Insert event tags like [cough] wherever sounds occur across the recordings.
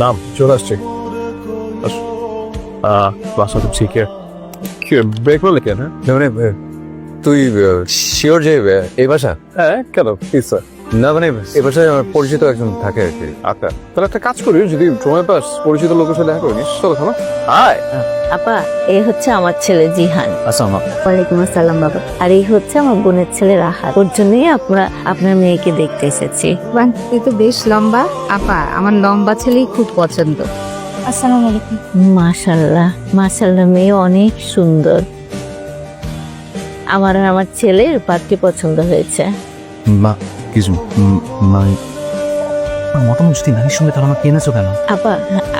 নাম চলে আসছে। বাসা তো ঠিক কি। ব্রেক বলে কেন? মানে তুই শিওর যে এই বাসা হ্যাঁ কেন? প্লিজ স্যার না মানে এই বাসায় আমার পরিচিত একজন থাকে আর কি আচ্ছা তাহলে একটা কাজ করি যদি সময় পাস পরিচিত লোকের সাথে দেখা করিস। চলো খানা হাই! আপা এ হচ্ছে আমার ছেলে জিহান। আসসালাম ওয়ালাইকুম আসসালাম বাবা। আর এই হচ্ছে আমার বোনের ছেলে রাহাত। ওর জন্যই আমরা আপনার মেয়েকে দেখতে এসেছি। বাহ তুই তো বেশ লম্বা। আপা আমার লম্বা ছেলেই খুব পছন্দ। আসসালামু আলাইকুম। মাশাল্লাহ মাশাল্লাহ মেয়ে অনেক সুন্দর। আমার আর আমার ছেলের পাত্রী পছন্দ হয়েছে। মা কিছু মা মতামত যদি নারীর সঙ্গে তাহলে আমাকে এনেছো কেন? আপা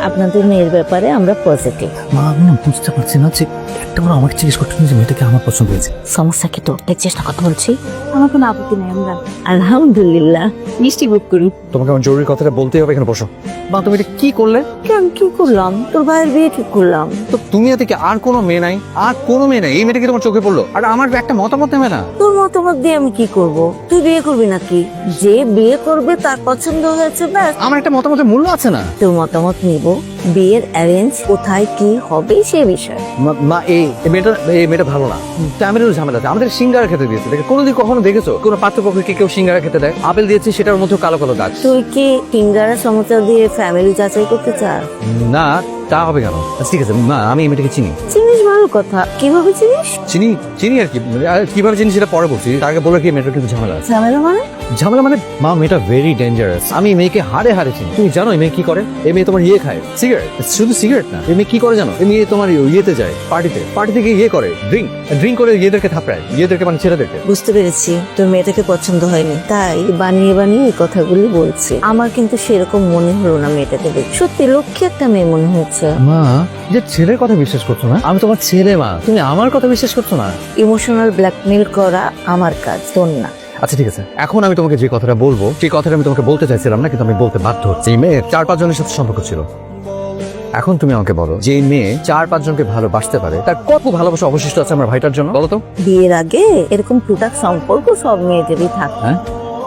আপনাদের মেয়ের ব্যাপারে আমরা পজিটিভ মা আমি না বুঝতে পারছি না যে একটা বার আমাকে জিজ্ঞেস করতে যে মেয়েটাকে আমার পছন্দ হয়েছে। সমস্যা কি তো? দেখছিস না কথা বলছি। আমার কোনো আপত্তি নেই আমরা আলহামদুলিল্লাহ। মিষ্টি বুক করুন। তোমাকে আমার জরুরি কথাটা বলতেই হবে এখানে বসো। মা তুমি এটা কি করলে? কেন কি করলাম? তোর ভাইয়ের বিয়ে ঠিক করলাম? তো তুমি এতে কি আর কোনো মেয়ে নাই? আর কোনো মেয়ে নাই? এই মেয়েটা কি তোমার চোখে পড়ল? আর আমার একটা মতামত নেবে না? তোর মতামত দিয়ে আমি কি করব? তুই বিয়ে করবি নাকি? যে বিয়ে করবে তার পছন্দ হয়েছে ব্যাস। আমার একটা মতামতের মূল্য আছে না? তোর মতামত নিব। বিয়ের অ্যারেঞ্জ কোথায় কি হবে সে বিষয়ে। মা- এই মেয়েটা এই মেয়েটা ভালো না। ঝামেলা আছে। আমাদের সিঙ্গারা খেতে দিয়েছে। দেখে কোনোদিন কখনো দেখেছ? কোনো পাত্রপক্ষকে কেউ সিঙ্গারা খেতে দেয়? আপেল দিয়েছে সেটার মধ্যে কালো কালো দাগ তুই কি ফিঙ্গারা সমস্যা দিয়ে ফ্যামিলি যাচাই করতে চাস? না তা হবে কেন? আচ্ছা, ঠিক আছে মা আমি এই মেয়েটাকে চিনি। চিনিস ভালো কথা। কীভাবে চিনিস? চিনি চিনি আর কি। আর কীভাবে চিনি সেটা পরে বলছি। আগে বলে কি মেয়েটার কিন্তু ঝামেলা আছে। ঝামেলা মানে? ঝামেলা মানে মা মেয়েটা ভেরি ডেঞ্জারাস আমি মেয়েকে হারে হারে চিনি। তুমি জানো এই মেয়ে কি করে? এই মেয়ে তোমার ইয়ে খায়। সিগারেট? শুধু সিগারেট না। এই মেয়ে কি করে জানো? এই মেয়ে তোমার ইয়েতে যায় পার্টিতে পার্টিতে গিয়ে ইয়ে করে ড্রিঙ্ক ড্রিঙ্ক করে ইয়েদেরকে থাপড়ায়। ইয়েদেরকে মানে ছেলেদেরকে। বুঝতে পেরেছি। তোর মেয়েটাকে পছন্দ হয়নি। তাই বানিয়ে বানিয়ে এই কথাগুলি বলছি। আমার কিন্তু সেরকম মনে হলো না মেয়েটাকে দেখে। সত্যি লক্ষ্মী একটা মেয়ে মনে হয়েছে মা যে ছেলের কথা বিশ্বাস করছ না? আমি তোমার ছেলে মা। তুমি আমার কথা বিশ্বাস করছ না? ইমোশনাল ব্ল্যাকমেল করা আমার কাজ তোর না। আচ্ছা ঠিক আছে। এখন আমি তোমাকে যে কথাটা বলব সেই কথাটা আমি তোমাকে বলতে চাইছিলাম না কিন্তু আমি বলতে বাধ্য হচ্ছি। মেয়ের চার পাঁচ জনের সাথে সম্পর্ক ছিল। এখন তুমি আমাকে বলো যে মেয়ে চার পাঁচ জনকে ভালোবাসতে পারে তার কত ভালোবাসা অবশিষ্ট আছে আমার ভাইটার জন্য? বলো তো। বিয়ের আগে এরকম টুটাক সম্পর্ক সব মেয়েদেরই থাকে। হ্যাঁ?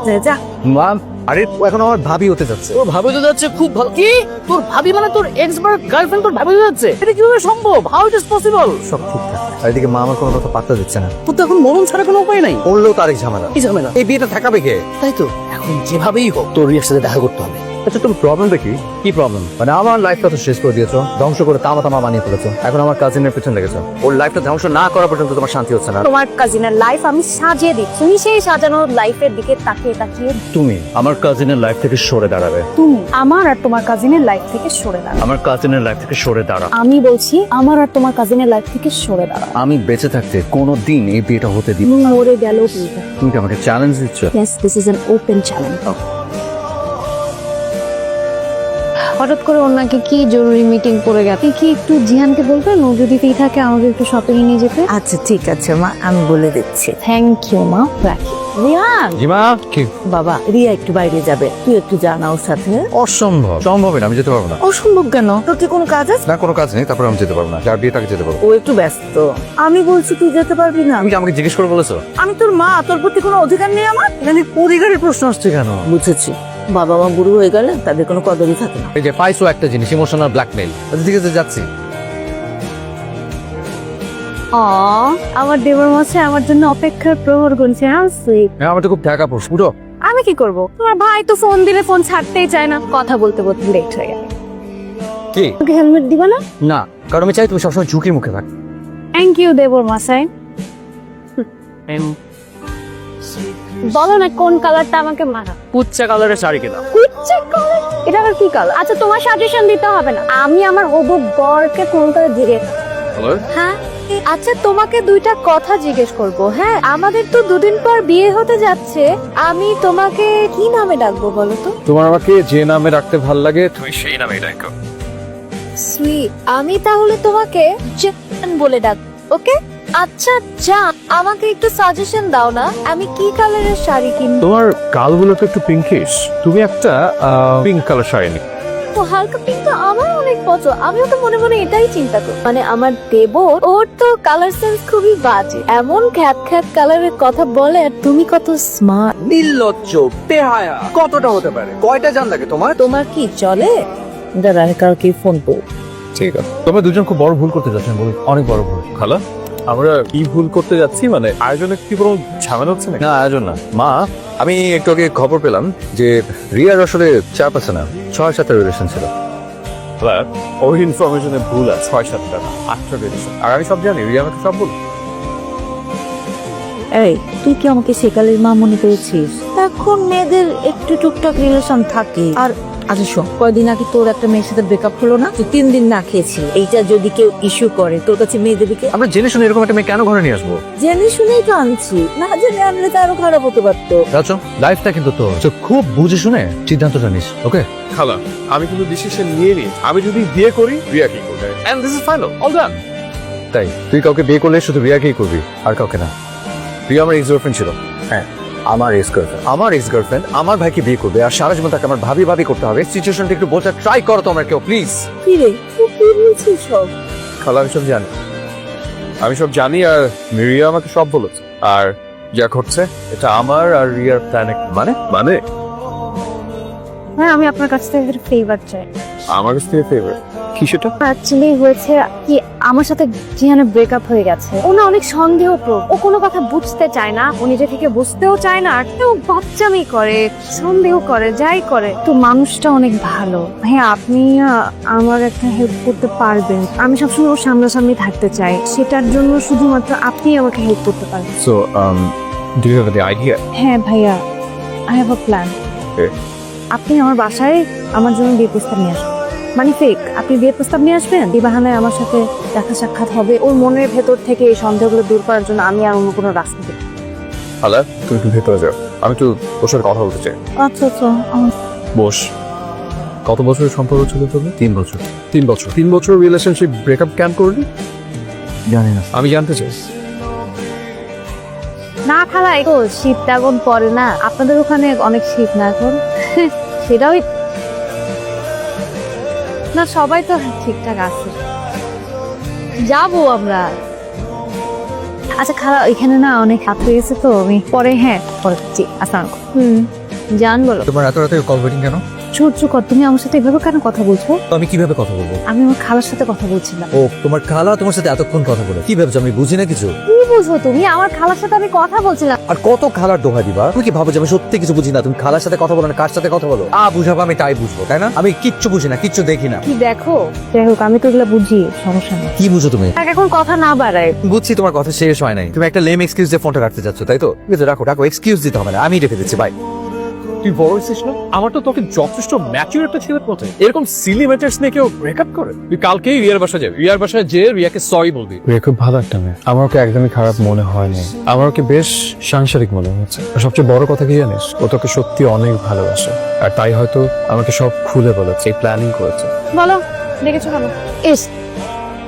যা, যা। মা আরে ও এখন আমার ভাবি হতে যাচ্ছে। তোর ভাবি তো যাচ্ছে খুব ভালো। কি? তোর ভাবি মানে তোর এক্স বার গার্লফ্রেন্ড তোর ভাবি হয়ে যাচ্ছে? এটা কীভাবে সম্ভব? হাউ ইট ইজ পসিবল সব ঠিকঠাক আর এদিকে মা আমার কোনো কথা পাত্তা দিচ্ছে না। তোর তো এখন মরণ ছাড়া কোনো উপায় নাই। বললেও তার এক ঝামেলা। কি ঝামেলা? এই বিয়েটা থাকাবে কে? তাই তো। এখন যেভাবেই হোক তোর রিয়ার সাথে দেখা করতে হবে। আচ্ছা তুমি প্রবলেমটা কি? কি প্রবলেম মানে আমার লাইফটা তো শেষ করে দিয়েছ ধ্বংস করে তামা তামা বানিয়ে ফেলেছো। এখন আমার কাজিনের পিছনে লেগেছো। ওর লাইফটা ধ্বংস না করা পর্যন্ত তোমার শান্তি হচ্ছে না। তোমার কাজিনের লাইফ আমি সাজিয়ে দিচ্ছি তুমি সেই সাজানো লাইফের দিকে তাকিয়ে তাকিয়ে। তুমি আমার কাজিনের লাইফ থেকে সরে দাঁড়াবে। তুমি আমার আর তোমার কাজিনের লাইফ থেকে সরে দাঁড়াও। আমার কাজিনের লাইফ থেকে সরে দাঁড়া আমি বলছি আমার আর তোমার কাজিনের লাইফ থেকে সরে দাঁড়াও। আমি বেঁচে থাকতে কোনো দিন এই বিয়েটা হতে দিব তুমি মরে বিয়েটা। তুমি কি আমাকে চ্যালেঞ্জ দিচ্ছ? Yes this is an open challenge হঠাৎ করে ওর নাকি কি জরুরি মিটিং পড়ে গেছে? কি একটু জিহানকে বলবেন? ও যদি ফ্রি থাকে আমাকে একটু শপিং এ নিয়ে যেতে? আচ্ছা ঠিক আছে মা আমি বলে দিচ্ছি। থ্যাংক ইউ মা রাখি। রিয়ান! জিমা কি? বাবা রিয়া একটু বাইরে যাবে। তুই একটু জানা ওর সাথে। অসম্ভব। সম্ভব না আমি যেতে পারব না। অসম্ভব কেন? তোর কি কোনো কাজ আছে? না কোনো কাজ নেই তারপর আমি যেতে পারব না। যার বিয়ে তাকে যেতে পারব। ও একটু ব্যস্ত। আমি বলছি তুই যেতে পারবি না। তুমি আমাকে জিজ্ঞেস করে বলেছ? আমি তোর মা তোর প্রতি কোনো অধিকার নেই আমার? এখানে অধিকারের প্রশ্ন আসছে কেন? বুঝেছি। বাবা মা বুড়ো হয়ে গেলে তাদের কোনো কদরই থাকে না। এই যে পাইছো একটা জিনিস ইমোশনাল ব্ল্যাকমেল আচ্ছা ঠিক আছে যাচ্ছি। অ আমার দেবর মশাই আমার জন্য অপেক্ষার প্রহর গুনছে হাউ সুইট। হ্যাঁ আমার তো খুব টাকা পড়ছে পুরো আমি কি করব? তোমার ভাই তো ফোন দিলে ফোন ছাড়তেই চায় না। কথা বলতে বলতে লেট হয়ে গেল। কি? ওকে হেলমেট দিবা না? না কারণ আমি চাই তুমি সবসময় ঝুঁকির মুখে থাক। থ্যাংক ইউ দেবর মশাই। বলো না কোন কালারটা আমাকে মারা পুচ্চা কালারের শাড়ি কেনা কুচ্চে কালার? এটা আবার কি কালার? আচ্ছা তোমার সাজেশন দিতে হবে না। আমি আমার হবু বরকে কোন কালার জিজ্ঞেস হ্যাঁ? আচ্ছা তোমাকে দুইটা কথা জিজ্ঞেস করব হ্যাঁ? আমাদের তো দুদিন পর বিয়ে হতে যাচ্ছে। আমি তোমাকে কি নামে ডাকবো বলো তো? তোমার আমাকে যে নামে রাখতে ভালো লাগে তুমি সেই নামে ডাকো। সুইট আমি তাহলে তোমাকে জান বলে ডাক ওকে আচ্ছা জান আমাকে একটু সাজেশন দাও না। আমি কি কালারের শাড়ি কিনবো? তোমার গালগুলো তো একটু পিঙ্কিশ তুমি একটা পিঙ্ক কালার শাড়ি নি তো হালকা পিঙ্ক তো আমার অনেক পছন্দ। আমিও তো মনে মনে এটাই চিন্তা করি। মানে আমার দেবর ওর তো কালার সেন্স খুবই বাজে। এমন খ্যাত খ্যাত কালারের কথা বলে আর তুমি কত স্মার্ট নির্লজ্জ বেহায়া কতটা হতে পারে? কয়টা জান লাগে তোমার? তোমার কি চলে? দাঁড়া কাউকে ফোন করব ঠিক আছে। তোমরা দুজন খুব বড় ভুল করতে যাচ্ছেন বলে অনেক বড় ভুল। খালা? আমরা কি ভুল করতে যাচ্ছি? মানে আয়োজনে কি কোনো ঝামেলা হচ্ছে না আয়োজন না। মা আমি একটু আগে খবর পেলাম যে রিয়ার আসলে চাপ আছে না। ছয় সাতের রিলেশন ছিল। খালা ওই ইনফরমেশনে ভুল আছে। ছয় সাতটা আটটা রিলেশন আর আমি সব জানি রিয়া আমাকে সব বল এই তুই কি আমাকে সেকালের মা মনে করেছিস এখন মেয়েদের একটু টুকটাক রিলেশন থাকে। আর আচ্ছা শোন কয়দিন আগে তোর একটা মেয়ের সাথে ব্রেকআপ হলো না? তুই তিন দিন না খেয়েছিল। এইটা যদি কেউ ইস্যু করে তোর কাছে মেয়ে দেবে আমরা জেনে শুনে এরকম একটা মেয়ে কেন ঘরে নিয়ে আসব? জেনে শুনেই তো আনছি। না জেনে আনলে তো আরও খারাপ হতে পারতো। রাজু লাইফটা কিন্তু তোর। তো খুব বুঝে শুনে সিদ্ধান্তটা নিস ওকে খালা আমি কিন্তু ডিসিশন নিয়ে নিই আমি যদি বিয়ে করি রিয়া কি করবে? And this is final all done তাই তুই কাউকে বিয়ে করলে শুধু রিয়াকেই করবি আর কাউকে না। রিয়া আমার এক্স গার্লফ্রেন্ড ছিল। হ্যাঁ। আমার এক্স গার্লফ্রেন্ড আমার এক্স গার্লফ্রেন্ড আমার ভাইকে বিয়ে করবে আর সারা জীবন তাকে আমার ভাবি ভাবি করতে হবে। সিচুয়েশনটা একটু বোঝার ট্রাই করো তোমরা কেউ প্লিজ কি রে? তুই কি বলছিস সব? খালা আমি সব জানি। আমি সব জানি আর রিয়া আমাকে সব বলেছে। আর যা ঘটছে এটা আমার আর রিয়ার প্ল্যান মানে মানে? হ্যাঁ আমি আপনার কাছ থেকে ফেভার চাই। আমার কাছ থেকে ফেভারিট কি সেটা? অ্যাকচুয়ালি হয়েছে কি আমার সাথে জিয়ানের ব্রেকআপ হয়ে গেছে। ও না অনেক সন্দেহ ও কোনো কথা বুঝতে চায় না। ও নিজে থেকে বুঝতেও চায় না। আর ও বাচ্চামি করে সন্দেহ করে যাই করে। তো মানুষটা অনেক ভালো। হ্যাঁ আপনি আমার একটা হেল্প করতে পারবেন। আমি সবসময় ওর সামনাসামনি থাকতে চাই। সেটার জন্য শুধুমাত্র আপনি আমাকে হেল্প করতে পারবেন। So do you have the idea হ্যাঁ ভাইয়া আই হ্যাভ আ প্ল্যান আপনি আমার বাসায় আমার জন্য বিয়ে প্রস্তাব নিয়ে আসবেন মানে ফেক আপনি বিয়ে প্রস্তাব নিয়ে আসবেন? এই বাহানায় আমার সাথে দেখা সাক্ষাৎ হবে। ওর মনের ভেতর থেকে এই সন্দেহগুলো দূর করার জন্য আমি আর অন্য কোনো রাস্তা দেখি খালা তুমি একটু ভেতরে যাও। আমি একটু তোর সাথে কথা বলতে চাই। আচ্ছা আচ্ছা বস। কত বছরের সম্পর্ক ছিল তোদের তিন বছর। তিন বছর। তিন বছর রিলেশনশিপ ব্রেকআপ কেন করলি? জানি না। আমি জানতে চাই। না খালা তো শীতটা এখন পরে না। আপনাদের ওখানে অনেক শীত না এখন? [laughs] সেটাও না সবাই তো ঠিকঠাক আছে। যাব আমরা। আচ্ছা খারাপ এখানে না অনেক হাত হয়ে গেছে তো আমি পরে হ্যাঁ পরে আসসালাম হুম। জান বলো। তোমার এত রাতে কল কেন? সহ্য কর তুমি আমার সাথে এভাবে কেন কথা বলছো? আমি কীভাবে কথা বলব? আমি আমার খালার সাথে কথা বলছিলাম। ও তোমার খালা তোমার সাথে এতক্ষণ কথা বলে। কি ভেবেছো আমি বুঝি না কিছু? কি বুঝো তুমি? আমার খালার সাথে আমি কথা বলছিলাম। আর কত খালার দোহা দিবা? তুমি কি ভাবো যে আমি সত্যি কিছু বুঝি না? তুমি খালার সাথে কথা বলো না কার সাথে কথা বলো? আ বুঝাবো আমি তাই বুঝব তাই না? আমি কিচ্ছু বুঝি না কিচ্ছু দেখি না। কি দেখো? যাই হোক আমি তো এগুলো বুঝি সমস্যা নেই। কি বুঝো তুমি? এখন কথা না বাড়ায়। বুঝছি তোমার কথা শেষ হয় নাই। তুমি একটা লেম এক্সকিউজ দিয়ে ফোনটা রাখতে চাচ্ছ তাই তো? রাখো রাখো এক্সকিউজ দিতে হবে না আমি রেখে দিচ্ছি বাই তুই বড় হয়েছিস না? আমার তো তোকে যথেষ্ট ম্যাচিউর একটা ছেলের মতো এরকম সিলি ম্যাটার্স নিয়ে কেউ ব্রেকআপ করে? তুই কালকেই রিয়ার বাসা যাবি। রিয়ার বাসায় যে রিয়াকে সরি বলবি। রিয়া খুব ভালো একটা মেয়ে। আমার ওকে একদমই খারাপ মনে হয়নি। আমার ওকে বেশ সাংসারিক মনে হচ্ছে। সবচেয়ে বড় কথা কি জানিস? ও তোকে সত্যি অনেক ভালোবাসে। আর তাই হয়তো আমাকে সব খুলে বলেছে। এই প্ল্যানিং করেছে। বলো দেখেছ কেন? এস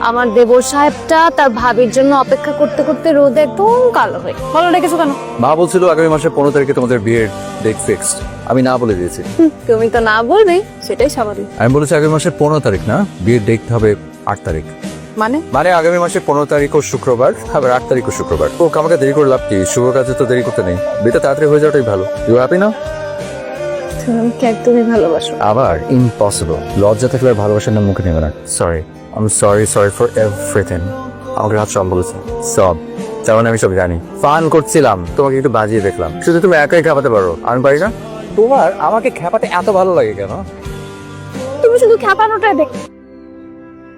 আমার দেবর সাহেবটা তার ভাবির জন্য অপেক্ষা করতে করতে রোদ একদম কালো হয়ে বলো ডেকেছো কেন? মা বলছিল আগামী মাসের পনেরো তারিখে তোমাদের বিয়ের ডেট ফিক্সড আমি না বলে দিয়েছি। তুমি তো না বলবে সেটাই স্বাভাবিক। আমি বলেছি আগামী মাসের পনেরো তারিখ না বিয়ের ডেট হবে আট তারিখ। মানে? মানে আগামী মাসের পনেরো তারিখ ও শুক্রবার আবার আট তারিখ ও শুক্রবার। ও আমাকে দেরি করে লাভ কি? শুভ কাজে তো দেরি করতে নেই। বিয়েটা তাড়াতাড়ি হয়ে যাওয়াটাই ভালো। ইউ হ্যাপি না তুমি আমাকে একদমই ভালোবাসো। আবার ইম্পসিবল লজ্জা থাকলে ভালোবাসার নাম মুখে নেবে না। Sorry I am sorry sorry for everything আমাকে রাত সব বলেছে সব। যেমন মানে আমি সব জানি। ফান করছিলাম। তোমাকে একটু বাজিয়ে দেখলাম। শুধু তুমি একাই খাপাতে পারো। আমি পারি না? তোমার আমাকে খেপাতে এত ভালো লাগে কেন? তুমি শুধু খ্যাপানোটাই দেখ।